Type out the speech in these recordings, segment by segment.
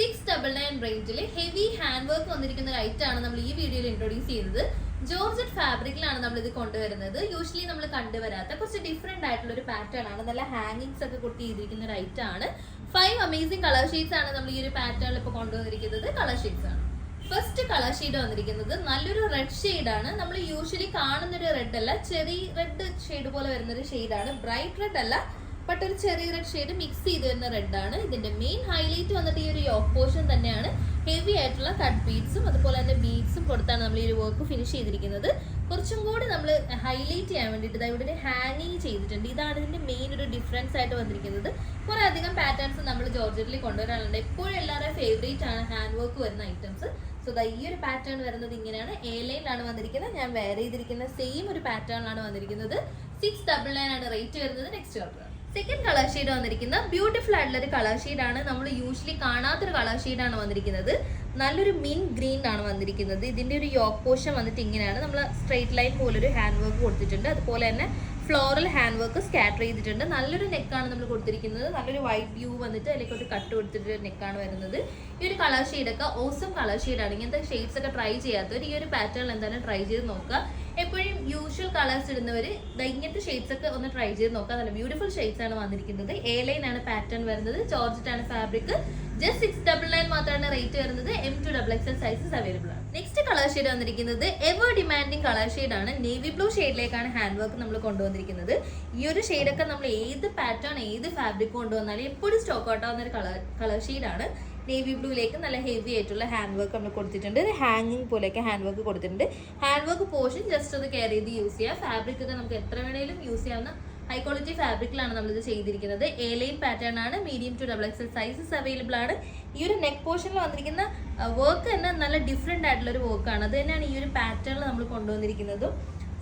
Six double nine റേഞ്ചിൽ heavy hand work വന്നിരിക്കുന്ന item ആണ് നമ്മൾ ഈ വീഡിയോയിൽ ഇൻട്രൊഡ്യൂസ് ചെയ്യുന്നത്. ജോർജറ്റ് ഫാബ്രിക്കിലാണ് നമ്മൾ ഇത് കൊണ്ടുവരുന്നത്. യൂഷ്വലി നമ്മൾ കണ്ടുവരാത്ത കുറച്ച് ഡിഫറെന്റ് ആയിട്ടുള്ള ഒരു പാറ്റേൺ ആണ്. നല്ല ഹാങ്ങിങ്സ് ഒക്കെ കൊടുത്ത് ചെയ്തിരിക്കുന്ന ഒരു ഐറ്റം ആണ്. ഫൈവ് അമേസിംഗ് കളർ ഷീറ്റ്സ് ആണ് നമ്മൾ ഈ ഒരു പാറ്റേണിൽ ഇപ്പോൾ കൊണ്ടുവന്നിരിക്കുന്നത്. കളർ ഷീറ്റ്സ് ആണ്. ഫസ്റ്റ് കളർ ഷെയ്ഡ് വന്നിരിക്കുന്നത് നല്ലൊരു റെഡ് ഷെയ്ഡ് ആണ്. നമ്മൾ യൂഷ്വലി കാണുന്നൊരു റെഡ് അല്ല ചെറിയ റെഡ് ഷെയ്ഡ് പോലെ വരുന്നൊരു ഷെയ്ഡ് ആണ്. ബ്രൈറ്റ് റെഡ് അല്ല ബട്ട് ഒരു ചെറിയ റെഡ് ഷെയ്ഡ് മിക്സ് ചെയ്ത് വരുന്ന റെഡ് ആണ്. ഇതിന്റെ മെയിൻ ഹൈലൈറ്റ് വന്നിട്ട് ഈ ഒരു യോക്ക് പോർഷൻ തന്നെയാണ്. ഹെവി ആയിട്ടുള്ള കട്ട് ബീഡ്സും അതുപോലെ തന്നെ ബീഡ്സും കൊടുത്താണ് നമ്മൾ ഈ ഒരു വർക്ക് ഫിനിഷ് ചെയ്തിരിക്കുന്നത്. കുറച്ചും കൂടി നമ്മൾ ഹൈലൈറ്റ് ചെയ്യാൻ വേണ്ടിയിട്ട് ഇവിടെ ഹാങ്ങിങ് ചെയ്തിട്ടുണ്ട്. ഇതാണ് ഇതിന്റെ മെയിൻ ഒരു ഡിഫറൻസ് ആയിട്ട് വന്നിരിക്കുന്നത്. കുറെ അധികം പാറ്റേൺസ് നമ്മൾ ജോർജറ്റിൽ കൊണ്ടുവരാറുണ്ട്. എപ്പോഴും എല്ലാവരുടെയും ഫേവറേറ്റ് ആണ് ഹാൻഡ് വർക്ക് വരുന്ന ഐറ്റംസ് സോ ദാ ഈ ഒരു പാറ്റേൺ വരുന്നത് ഇങ്ങനെയാണ്. എ ലൈനിലാണ് വന്നിരിക്കുന്നത്. ഞാൻ വേറെ ചെയ്തിരിക്കുന്ന സെയിം ഒരു പാറ്റേണിലാണ് വന്നിരിക്കുന്നത്. സിക്സ് ഡബിൾ നയൻ ആണ് റേറ്റ് വരുന്നത്. Next order second colour shade വന്നിരിക്കുന്ന ബ്യൂട്ടിഫുൾ ആയിട്ടുള്ള ഒരു കളർ ആണ്. നമ്മൾ യൂഷ്വലി കാണാത്തൊരു കളർ ഷെയ്ഡ് ആണ് വന്നിരിക്കുന്നത്. നല്ലൊരു മിൻ ഗ്രീൻ ആണ് വന്നിരിക്കുന്നത്. ഇതിന്റെ ഒരു യോക്ക് പോഷൻ വന്നിട്ട് ഇങ്ങനെയാണ്. നമ്മൾ സ്ട്രെയിറ്റ് ലൈൻ പോലെ ഒരു ഹാൻഡ് വർക്ക് കൊടുത്തിട്ടുണ്ട്. അതുപോലെ തന്നെ ഫ്ലോറൽ ഹാൻഡ് വർക്ക് സ്കാറ്റർ ചെയ്തിട്ടുണ്ട്. നല്ലൊരു നെക്കാണ് നമ്മൾ കൊടുത്തിരിക്കുന്നത്. നല്ലൊരു വൈറ്റ് വ്യൂ വന്നിട്ട് അതിലേക്ക് ഒരു കട്ട് കൊടുത്തിട്ട് നെക്കാണ് വരുന്നത്. ഈ ഒരു കളർ ഷെയ്ഡൊക്കെ ഓസം കളർ ഷെയ്ഡാണ് ഇങ്ങനത്തെ ഷെയ്ഡ്സ് ഒക്കെ ട്രൈ ചെയ്യാത്തവർ ഈ ഒരു പാറ്റേൺ എന്തായാലും ട്രൈ ചെയ്ത് നോക്കുക. എപ്പോഴും യൂഷ്വൽ കളേഴ്സ് ഇടുന്നവർ ഇങ്ങനത്തെ ഷെയ്ഡ്സ് ഒക്കെ ഒന്ന് ട്രൈ ചെയ്ത് നോക്കാം. നല്ല ബ്യൂട്ടിഫുൾ ഷെയ്ഡ്സ് ആണ് വന്നിരിക്കുന്നത്. എ ലൈൻ ആണ് പാറ്റേൺ വരുന്നത്. ജോർജറ്റ് ആണ് fabric just six double nine മാത്രമാണ് റേറ്റ് വരുന്നത്. M to double X XL sizes available ആണ്. നെക്സ്റ്റ് കളർ ഷെയ്ഡ് വന്നിരിക്കുന്നത് എവർ ഡിമാൻഡിങ് കളർ ഷെയ്ഡ് ആണ്. നേവി ബ്ലൂ ഷെയ്ഡിലേക്കാണ് ഹാൻഡ് വർക്ക് നമ്മൾ കൊണ്ടുവന്നിരിക്കുന്നത്. ഈ ഒരു ഷെയ്ഡൊക്കെ നമ്മൾ ഏത് പാറ്റേൺ ഏത് ഫാബ്രിക് കൊണ്ടുവന്നാലും എപ്പോഴും സ്റ്റോക്ക് ഔട്ട് ആവുന്ന ഒരു കളർ കളർ ഷെയ്ഡാണ് നേവി ബ്ലൂയിലേക്ക് നല്ല ഹെവി ആയിട്ടുള്ള ഹാൻഡ് വർക്ക് നമ്മൾ കൊടുത്തിട്ടുണ്ട് ഹാങ്ങിങ് പോലെയൊക്കെ ഹാൻഡ് വർക്ക് കൊടുത്തിട്ടുണ്ട്. ഹാൻഡ് വർക്ക് പോർഷൻ ജസ്റ്റ് അത് കെയർ ചെയ്ത് യൂസ് ചെയ്യുക ഫാബ്രിക് ഒക്കെ നമുക്ക് എത്ര വേണേലും യൂസ് ചെയ്യാവുന്ന ഹൈ ക്വാളിറ്റി ഫാബ്രിക്കിലാണ് നമ്മളിത് ചെയ്തിരിക്കുന്നത്. എ പാറ്റേൺ ആണ്. Medium to double XL sizes available ആണ്. ഈ ഒരു നെക്ക് പോർഷനിൽ വന്നിരിക്കുന്ന വർക്ക് തന്നെ നല്ല ഡിഫറെന്റ് ആയിട്ടുള്ള ഒരു വർക്കാണ് അത് തന്നെയാണ് ഈ ഒരു പാറ്റേണിൽ നമ്മൾ കൊണ്ടുവന്നിരിക്കുന്നതും.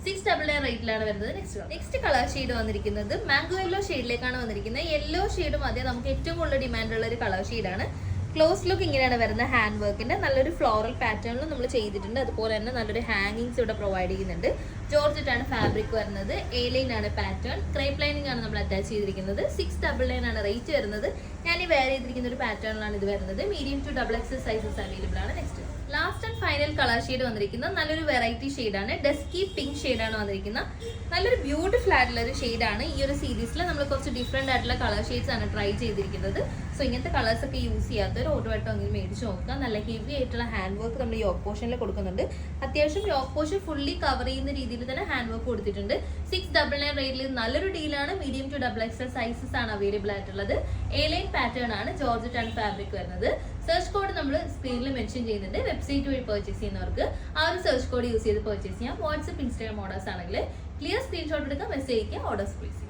സിക്സ് ഡബിൾ നയൻ റേറ്റിലാണ് വരുന്നത്. നെക്സ്റ്റ് നെക്സ്റ്റ് കളർ ഷെയ്ഡ് വന്നിരിക്കുന്നത്. മാംഗോ യെല്ലോ ഷെയ്ഡിലേക്കാണ് വന്നിരിക്കുന്നത്. യെല്ലോ ഷെയ്ഡും അതേ നമുക്ക് ഏറ്റവും കൂടുതൽ ഡിമാൻഡുള്ള ഒരു കളർ ഷെയ്ഡാണ് ക്ലോസ് ലുക്ക് ഇങ്ങനെയാണ് വരുന്നത് ഹാൻഡ് വർക്കിന്റെ നല്ലൊരു ഫ്ലോറൽ പാറ്റേണിൽ നമ്മൾ ചെയ്തിട്ടുണ്ട്. അതുപോലെ തന്നെ നല്ലൊരു ഹാങ്ങിങ്സ് ഇവിടെ പ്രൊവൈഡ് ചെയ്യുന്നുണ്ട്. ജോർജറ്റ് ആണ് ഫാബ്രിക് വരുന്നത്. എ ലൈൻ ആണ് പാറ്റേൺ ക്രേപ്പ് ലൈനിങ് ആണ് നമ്മൾ അറ്റാച്ച് ചെയ്തിരിക്കുന്നത്. സിക്സ് ഡബിൾ ലൈൻ ആണ് റേറ്റ് വരുന്നത്. ഞാൻ ഈ വേറെ ചെയ്തിരിക്കുന്ന ഒരു പാറ്റേണിലാണ് ഇത് വരുന്നത്. Medium to double X sizes available ആണ്. Next last and final colour shade വന്നിരിക്കുന്നത് നല്ലൊരു വെറൈറ്റി ഷെയ്ഡാണ് ഡെസ്കി പിങ്ക് ഷെയ്ഡാണ് വന്നിരിക്കുന്നത് നല്ലൊരു ബ്യൂട്ടിഫുൾ ആയിട്ടുള്ള ഒരു ഷെയ്ഡാണ് ഈ ഒരു സീരീസിൽ നമ്മൾ കുറച്ച് ഡിഫറെന്റ് ആയിട്ടുള്ള കളർ ഷെയ്ഡ്സ് ആണ് ട്രൈ ചെയ്തിരിക്കുന്നത്. സോ ഇങ്ങനത്തെ കളേഴ്സ് ഒക്കെ യൂസ് ചെയ്യാത്തവർ ഒരു വട്ടം എങ്കിലും മേടിച്ച് നോക്കുക. നല്ല ഹെവി ആയിട്ടുള്ള ഹാൻഡ് വർക്ക് നമ്മൾ യോക്ക് പോർഷനിൽ കൊടുക്കുന്നുണ്ട്. അത്യാവശ്യം യോക്ക് പോർഷൻ ഫുള്ളി കവർ ചെയ്യുന്ന രീതിയിൽ തന്നെ ഹാൻഡ് വർക്ക് കൊടുത്തിട്ടുണ്ട്. സിക്സ് ഡബിൾ നയൻ റേറ്റിൽ നല്ലൊരു ഡീലാണ് medium to double XL sizes ആണ് അവൈലബിൾ ആയിട്ടുള്ളത്. എ ലൈൻ പാറ്റേൺ ആണ് ജോർജറ്റ് ആൻഡ് ഫാബ്രിക് വരുന്നത് സെർച്ച് കോഡ് നമ്മൾ സ്ക്രീനിൽ മെൻഷൻ ചെയ്യുന്നുണ്ട്. വെബ്സൈറ്റ് വഴി പർച്ചേസ് ചെയ്യുന്നവർക്ക് ആ ഒരു സെർച്ച് കോഡ് യൂസ് ചെയ്ത് പർച്ചേസ് ചെയ്യാം. വാട്സ്ആപ്പ് ഇൻസ്റ്റാഗ്രാം ഓർഡേഴ്സ് ആണെങ്കിൽ ക്ലിയർ സ്ക്രീൻഷോട്ട് എടുക്കുക മെസ്സേജ് അയക്കുക ഓർഡേഴ്സ് പ്ലേസ് ചെയ്യാം.